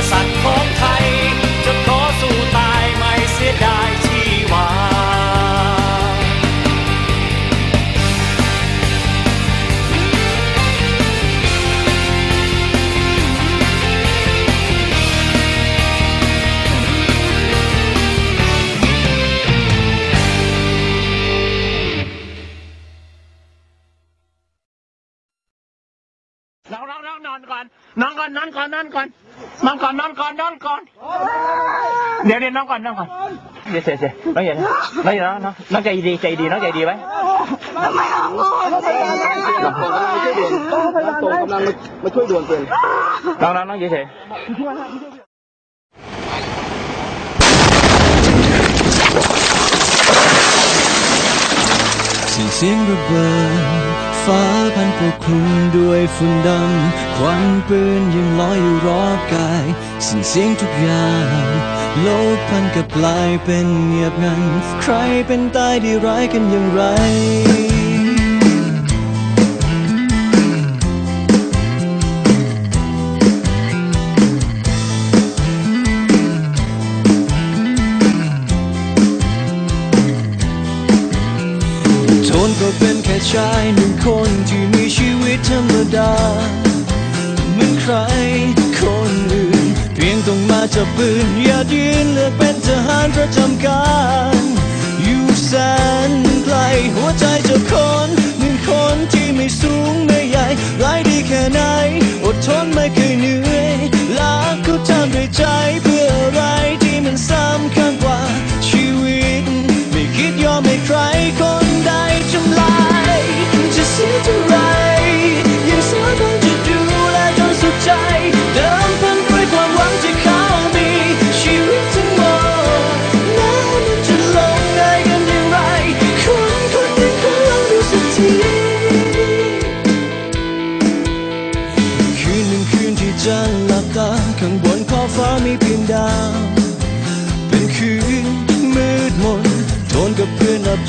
I'm sorry. องน้อนก่อน นอนก่อนนอนก่อนนอนก่อนนอนก่อนนอนก่อนนอนก่อน เดี๋ยวเดี๋ยวนองก่อนนองก่อนเดี๋ยวเสียเสียน้องอย่านะน้องอย่านะน้องน้องใจดีใจดีน้องใจดีไว้ส่งกำลังมาช่วยด่วนเป็นน้องน้องน้องเฉยเฉยเสียงเสียงระเบิดฟ้าพันปกคลุมด้วยฝุ่นดำ ควันปืนยังลอยอยู่รอบกายสียงเสียงทุกอย่างโลกพันกับลายเป็นเงียบงัน ใครเป็นตายดีร้ายกันอย่างไรทนก็เป็นแค่ชายหนึ่งคนที่มีชีวิตธรรมดา มือนใคร คนอื่น เพียงต้องมาจับปืนอย่ายืนเลือกเป็นทหารประจำการ อยู่แสนไกลหัวใจเจ้าคนหนึ่งคนที่ไม่สูงไม่ใหญ่ร้ายดีแค่ไหน อดทนไม่เคยเหนื่อยรักก็ทำด้วยใจเพื่อ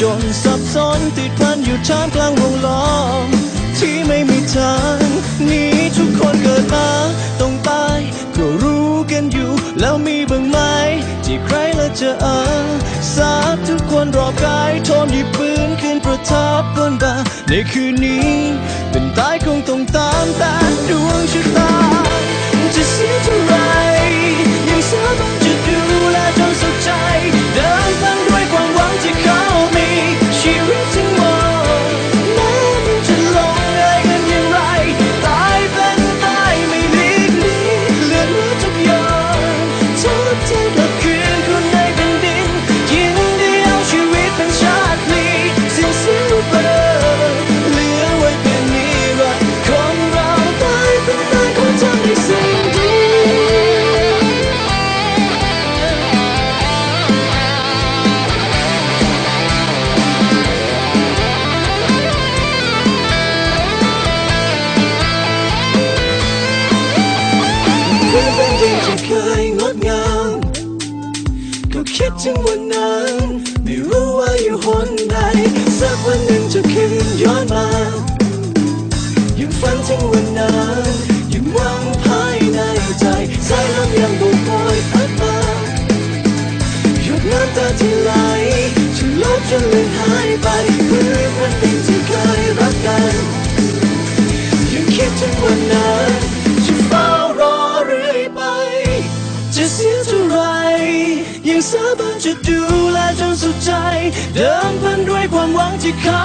จนสับสนติดพันอยู่ท่ามกลางวงล้อม ที่ไม่มีทางหนี้ทุกคนเกิดมาต้องตายก็รู้กันอยู่ แล้วมีบ้างไหม ที่ใครละจะเออสาทุกคนรอบกายทนหยิบปืนขึ้นประทับบนบ่าในคืนนี้ เป็นตายคงต้องตามแต่ดวงชะตาจะ ดถึงวันนั้น ไม่รู้ว่าอยู่หนใด สักวันหนึ่งจะคืนย้อนมายังฝันถึงวันนั้นยังหวังภายในใจสายลมยังโบกโอยพัดมาหยดน้ำตาที่ไหลจะลบจนเลืมหายไป ดูแ